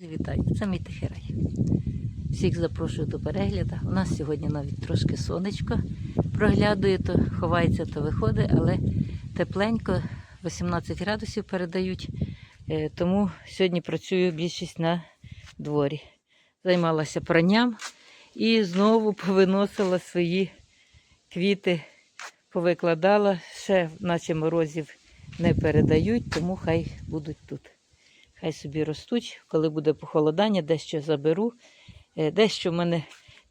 Вітаю, це мій тихий рай. Всіх запрошую до перегляду. У нас сьогодні навіть трошки сонечко проглядує, то ховається, то виходить, але тепленько, 18 градусів передають. Е, Тому сьогодні працюю більшість на дворі. Займалася пранням і знову повиносила свої квіти, повикладала. Ще, наче морозів не передають, тому хай будуть тут. Хай собі ростуть, коли буде похолодання, дещо заберу. Е, Дещо в мене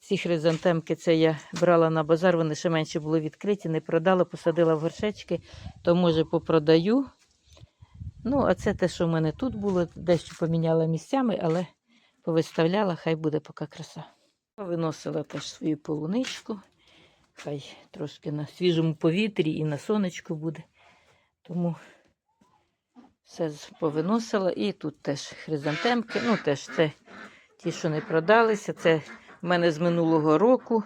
ці хризантемки, це я брала на базар, вони ще менше були відкриті, не продала, посадила в горшечки, то може попродаю. Ну, а це те, що в мене тут було, дещо поміняла місцями, але повиставляла, хай буде поки краса. Виносила теж свою полуничку, хай трошки на свіжому повітрі і на сонечку буде. Тому все повиносила. І тут теж хризантемки. Ну, теж це ті, що не продалися. Це в мене з минулого року.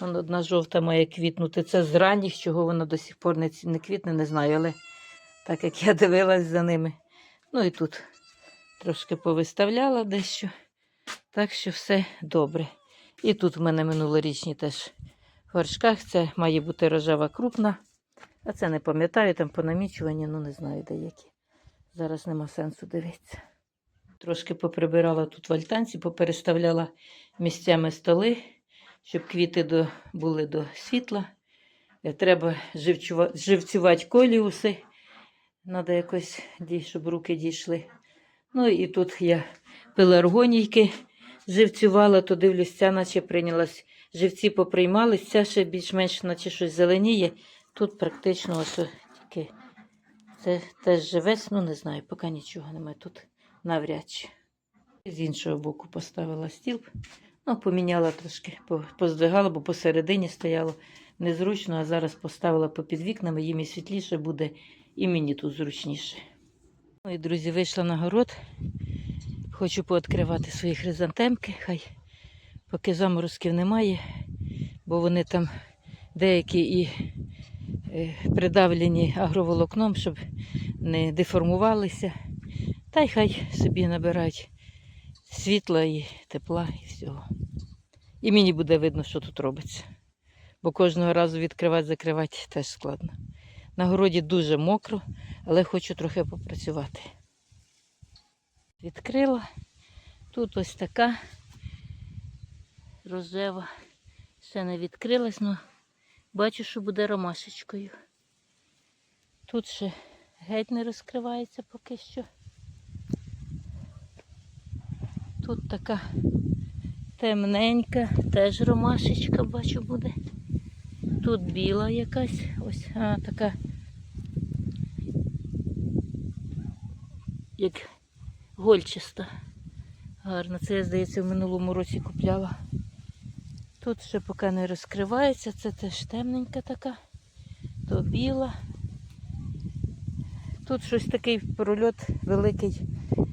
Вон одна жовта має квітнути. Це з ранніх, чого вона до сих пор не, не квітне, не знаю. Але так як я дивилась за ними. Ну і тут трошки повиставляла дещо. Так що все добре. І тут в мене минулорічні теж в горшках. Це має бути рожева крупна. А це не пам'ятаю, там по намічуванні, ну не знаю де які. Зараз нема сенсу дивитися. Трошки поприбирала тут в альтанці, попереставляла місцями столи, щоб квіти до, були до світла. Е, Треба живцювати коліуси. Треба якось, щоб руки дійшли. Ну і тут я пеларгонійки живцювала, то дивлюсь, ця наче прийнялась. Живці поприймались, ця ще більш-менш наче щось зеленіє. Тут практично ось це теж живець, ну не знаю, поки нічого немає. Тут навряд чи. З іншого боку поставила стіл. Ну, поміняла трошки, поздвигала, бо посередині стояло незручно, а зараз поставила попід вікнами, їм і світліше буде, і мені тут зручніше. Ну і, друзі, вийшла на город. Хочу пооткривати свої хризантемки. Хай поки заморозків немає, бо вони там деякі і придавлені агроволокном, щоб не деформувалися. Та й хай собі набирають світла і тепла і всього. І мені буде видно, що тут робиться. Бо кожного разу відкривати, закривати теж складно. На городі дуже мокро, але хочу трохи попрацювати. Відкрила. Тут ось така рожева. Ще не відкрилась, але бачу, що буде ромашечкою. Тут ще геть не розкривається поки що. Тут така темненька, теж ромашечка, бачу, буде. Тут біла якась, ось а, така, як гольчиста. Гарно. Це я, здається, в минулому році купляла. Тут ще поки не розкривається, це теж темненька така, то біла. Тут щось такий прольот великий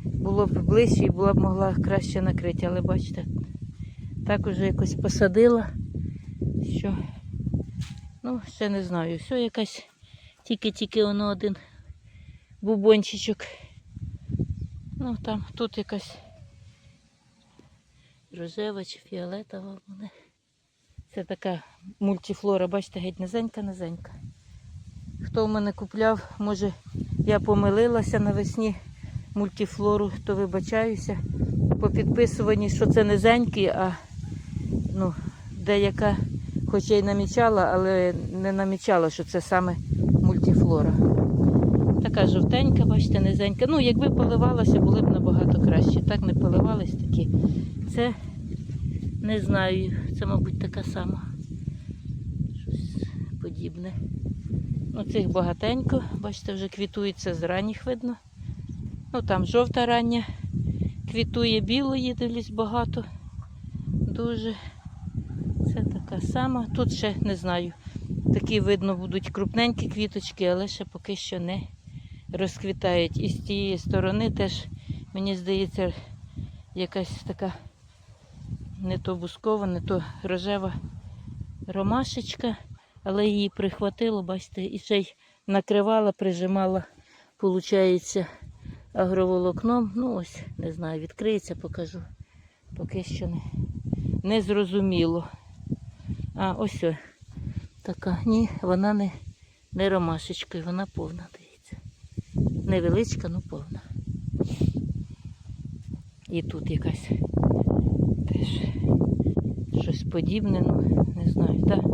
було б ближче і була б могла краще накрити, але бачите, так уже якось посадила, що, ну, ще не знаю, все якась, тільки-тільки воно один бубончичок. Ну, там тут якась рожева чи фіолетова буде. Це така мультифлора, бачите, геть низенька-низенька. Хто в мене купляв, може я помилилася навесні мультифлору, то вибачаюся. По підписуванні, що це низенький, а ну, деяка, хоч я й намічала, але не намічала, що це саме мультифлора. Така жовтенька, бачите, низенька. Ну, якби поливалася, було б набагато краще. Так не поливались такі. Це не знаю, це, мабуть, така сама. Щось подібне. Ну, цих багатенько, бачите, вже квітується з ранніх видно. Ну там жовта рання квітує білої, дивлюсь багато. Дуже. Це така сама. Тут ще не знаю. Такі видно будуть крупненькі квіточки, але ще поки що не розквітають. І з тієї сторони теж, мені здається, якась така не то бускова, не то рожева ромашечка, але її прихватило, бачите, і ще й накривала, прижимала, виходить, агроволокном. Ну ось, не знаю, відкриється, покажу. Поки що не, не зрозуміло. А, ось о, така. Ні, вона не, не ромашечкою, вона повна, дивіться. Невеличка, ну повна. І тут якась теж щось подібне, ну не знаю, так.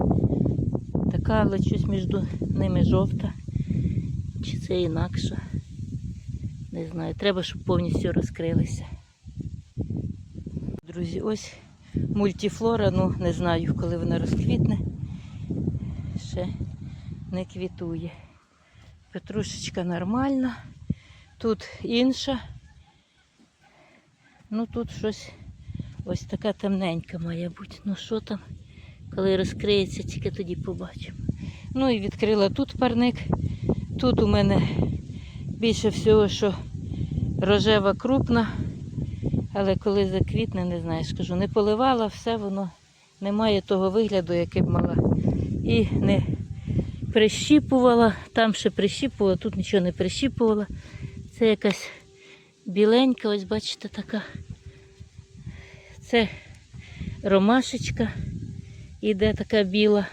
Така, але щось між ними жовта. Чи це інакше? Не знаю. Треба, щоб повністю розкрилися. Друзі, ось мультифлора, ну не знаю, коли вона розквітне. Ще не квітує. Петрушечка нормальна. Тут інша. Ну тут щось ось така темненька має бути. Ну що там? Коли розкриється, тільки тоді побачимо. Ну і відкрила тут парник. Тут у мене більше всього, що рожева крупна, але коли заквітне, не знаю, скажу, не поливала, все воно не має того вигляду, який б мала. І не прищіпувала, там ще прищіпувала, тут нічого не прищіпувала. Це якась біленька, ось бачите, така. Це ромашечка іде така біла.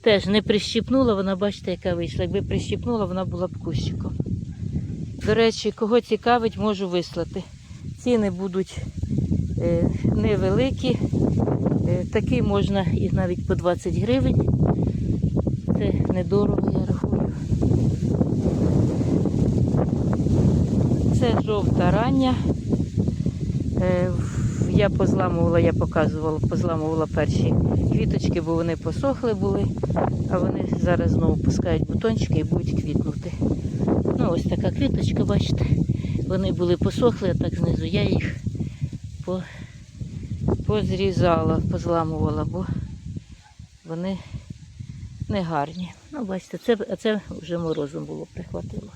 Теж не прищіпнула, вона, бачите, яка вийшла. Якби прищіпнула, вона була б кущиком. До речі, кого цікавить, можу вислати. Ціни будуть е, невеликі. Е, такий можна і навіть по 20 гривень. Це недорого, я рахую. Це жовта рання. Е, я позламувала, я показувала, позламувала перші квіточки, бо вони посохли були, а вони зараз знову пускають бутончики і будуть квітнути. Ну, ось така квіточка, бачите. Вони були посохли, а так знизу я їх по, позрізала, позламувала, бо вони не гарні. Ну, бачите, це, це вже морозом було прихватило.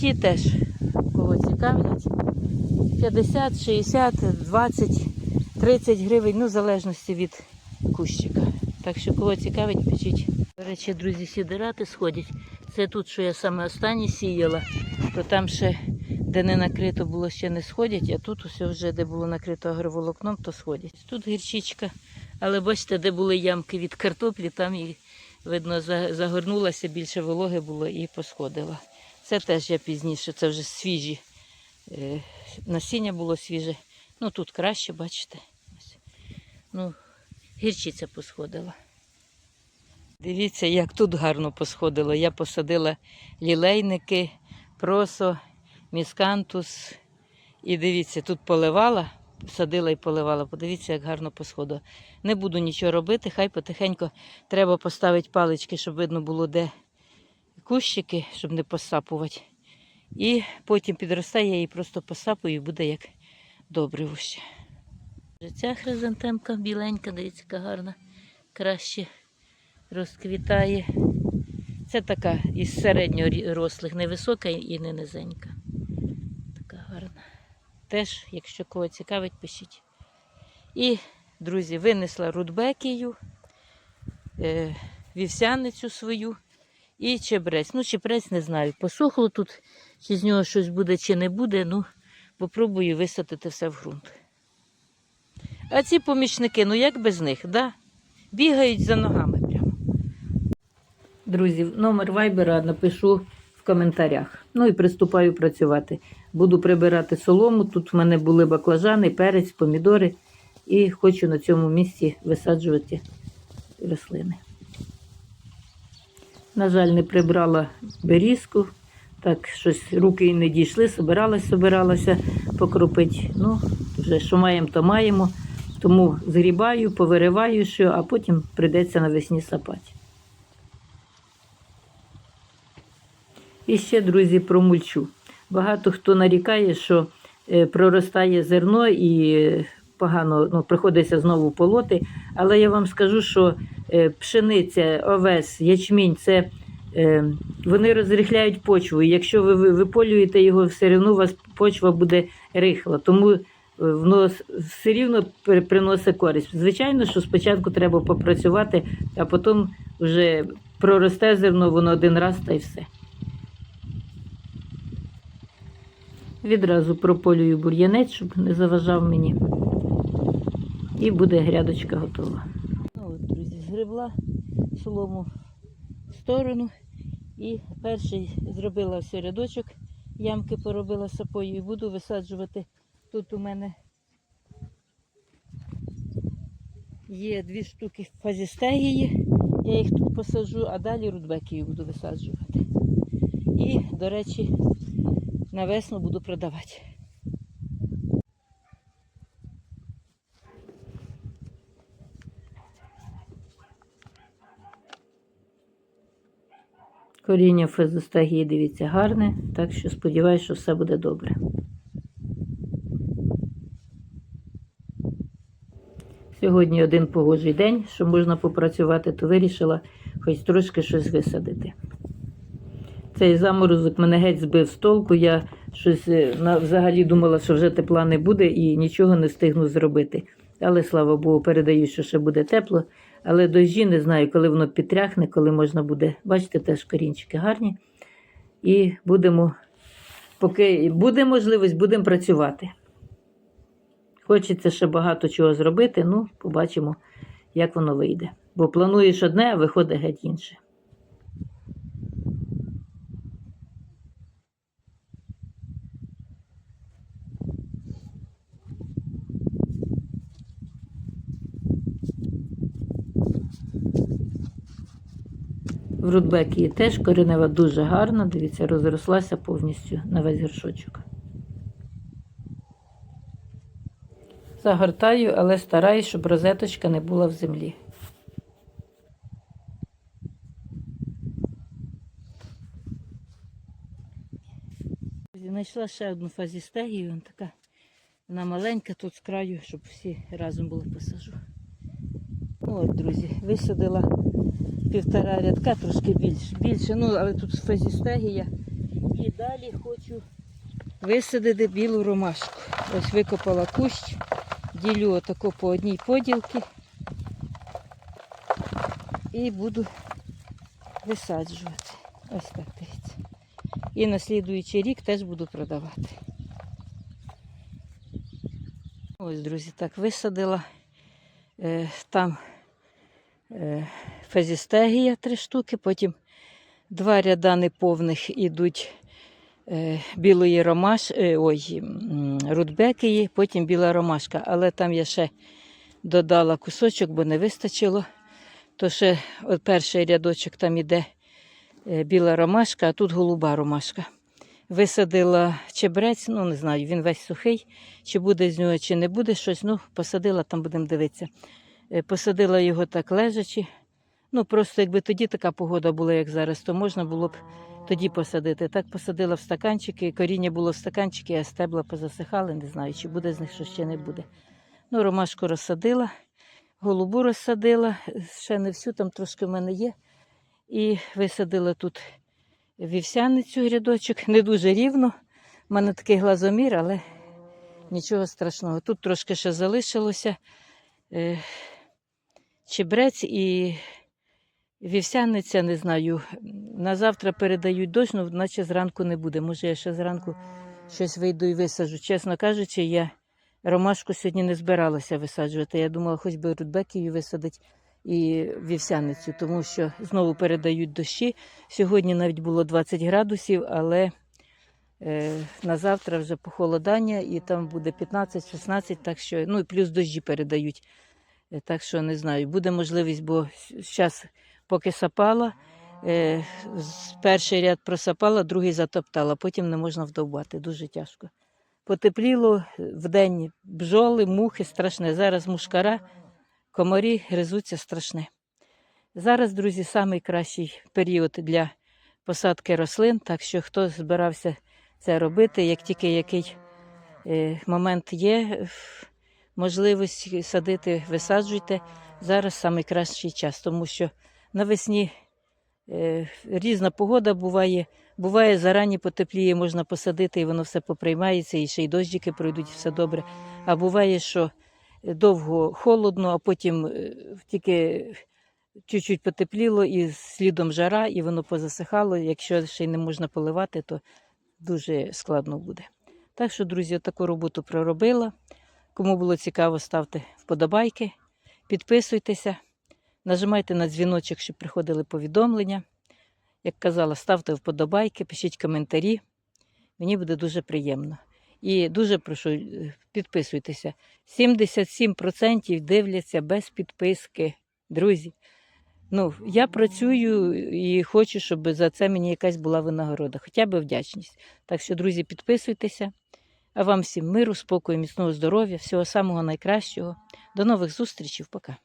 Ті теж, кого цікавлять, 50, 60, 20, 30 гривень, ну, в залежності від кущика. Так що, кого цікавить, пишіть. До речі, друзі, сідирати сходять. Це тут, що я саме останнє сіяла, то там ще, де не накрито було, ще не сходять, а тут усе вже, де було накрито агроволокном, то сходять. Тут гірчичка, але бачите, де були ямки від картоплі, там і видно за- загорнулася, більше вологи було і посходила. Це теж я пізніше, це вже свіжі. Насіння було свіже. Ну тут краще, бачите. Ну, гірчиця посходила. Дивіться, як тут гарно посходило. Я посадила лілейники, просо, міскантус. І дивіться, тут поливала, садила і поливала. Подивіться, як гарно посходило. Не буду нічого робити, хай потихеньку треба поставити палички, щоб видно було, де кущики, щоб не посапувати. І потім підростає, я її просто посапую і буде як добре ще. Ця хризантемка біленька, дивіться, яка гарна, краще розквітає. Це така із середньорослих, невисока і не низенька. Така гарна. Теж, якщо кого цікавить, пишіть. І, друзі, винесла рудбекію, е, вівсяницю свою і чебрець. Ну, чебрець не знаю. Посохло тут, чи з нього щось буде, чи не буде. Ну, попробую висадити все в ґрунт. А ці помічники, ну як без них, да? бігають за ногами прямо. Друзі, номер вайбера напишу в коментарях. Ну і приступаю працювати. Буду прибирати солому. Тут в мене були баклажани, перець, помідори. І хочу на цьому місці висаджувати рослини. На жаль, не прибрала берізку. Так, щось руки і не дійшли, собиралась, собиралася покропити. Ну, вже що маємо, то маємо. Тому згрібаю, повириваю, що, а потім прийдеться навесні сапати. І ще, друзі, про мульчу. Багато хто нарікає, що е, проростає зерно і е, погано ну, приходиться знову полоти. Але я вам скажу, що е, пшениця, овес, ячмінь це вони розрихляють почву. І якщо ви ви- виполюєте його, все одно у вас почва буде рихла. Тому е, воно все рівно при- приносить користь. Звичайно, що спочатку треба попрацювати, а потім вже проросте зерно, воно один раз та й все. Відразу прополюю бур'янець, щоб не заважав мені. І буде грядочка готова. Ну от, друзі, згребла солому в сторону. І перший зробила ось рядочок, ямки поробила сапою і буду висаджувати. Тут у мене є дві штуки фазістегії, я їх тут посаджу, а далі рудбекію буду висаджувати. І, до речі, на весну буду продавати. Коріння фезостагії, дивіться, гарне, так що сподіваюся, що все буде добре. Сьогодні один погожий день, що можна попрацювати, то вирішила хоч трошки щось висадити. Цей заморозок мене геть збив з толку. Я щось е, взагалі думала, що вже тепла не буде і нічого не встигну зробити. Але слава Богу, передаю, що ще буде тепло. Але дощі не знаю, коли воно підтряхне, коли можна буде. Бачите, теж корінчики гарні. І будемо, поки буде можливість, будемо працювати. Хочеться ще багато чого зробити, ну, побачимо, як воно вийде. Бо плануєш одне, а виходить геть інше. В Рудбекії теж коренева дуже гарна, дивіться, розрослася повністю на весь горшочок. Загортаю, але стараюсь, щоб розеточка не була в землі. Знайшла ще одну фазістегію, вона така вона маленька, тут з краю, щоб всі разом були посажу. От, друзі, висадила півтора рядка, трошки більше, більше, ну, але тут фазістегія. І далі хочу висадити білу ромашку. Ось викопала кущ, ділю отако по одній поділки і буду висаджувати. Ось так дивіться. І на слідуючий рік теж буду продавати. Ось, друзі, так висадила. Е, там фезістегія три штуки, потім два ряда неповних ідуть е, білої ромаш, е, ой, рудбекії, потім біла ромашка. Але там я ще додала кусочок, бо не вистачило. То ще перший рядочок там іде е, біла ромашка, а тут голуба ромашка. Висадила чебрець, ну не знаю, він весь сухий, чи буде з нього, чи не буде щось. Ну, посадила, там будемо дивитися. Е, Посадила його так лежачи. Ну, просто якби тоді така погода була, як зараз, то можна було б тоді посадити. Так посадила в стаканчики, коріння було в стаканчики, а стебла позасихали, не знаю, чи буде з них щось чи не буде. Ну, ромашку розсадила, голубу розсадила, ще не всю, там трошки в мене є. І висадила тут вівсяницю рядочок, не дуже рівно. У мене такий глазомір, але нічого страшного. Тут трошки ще залишилося. Чебрець і вівсяниця, не знаю. На завтра передають дощ, ну, наче зранку не буде. Може, я ще зранку щось вийду і висаджу. Чесно кажучи, я ромашку сьогодні не збиралася висаджувати. Я думала, хоч би рудбекію висадить і вівсяницю, тому що знову передають дощі. Сьогодні навіть було 20 градусів, але е, на завтра вже похолодання і там буде 15-16, так що, ну і плюс дощі передають. Е, Так що не знаю, буде можливість, бо зараз поки сапала, е, перший ряд просапала, другий затоптала, потім не можна вдовбати, дуже тяжко. Потепліло в день бджоли, мухи страшне. Зараз мушкара, комарі гризуться страшне. Зараз, друзі, найкращий період для посадки рослин, так що хто збирався це робити, як тільки який е, момент є, можливість садити, висаджуйте. Зараз найкращий час, тому що навесні е, різна погода буває. Буває, зарані потепліє, можна посадити, і воно все поприймається, і ще й дощики пройдуть, і все добре. А буває, що довго холодно, а потім е, тільки чуть-чуть потепліло, і слідом жара, і воно позасихало. Якщо ще й не можна поливати, то дуже складно буде. Так що, друзі, таку роботу проробила. Кому було цікаво, ставте вподобайки, підписуйтеся, нажимайте на дзвіночок, щоб приходили повідомлення. Як казала, ставте вподобайки, пишіть коментарі. Мені буде дуже приємно. І дуже прошу, е, підписуйтеся. 77% дивляться без підписки. Друзі. Ну, я працюю і хочу, щоб за це мені якась була винагорода, хоча б вдячність. Так що, друзі, підписуйтеся. А вам всім миру, спокою, міцного здоров'я, всього самого найкращого. До нових зустрічей. Пока.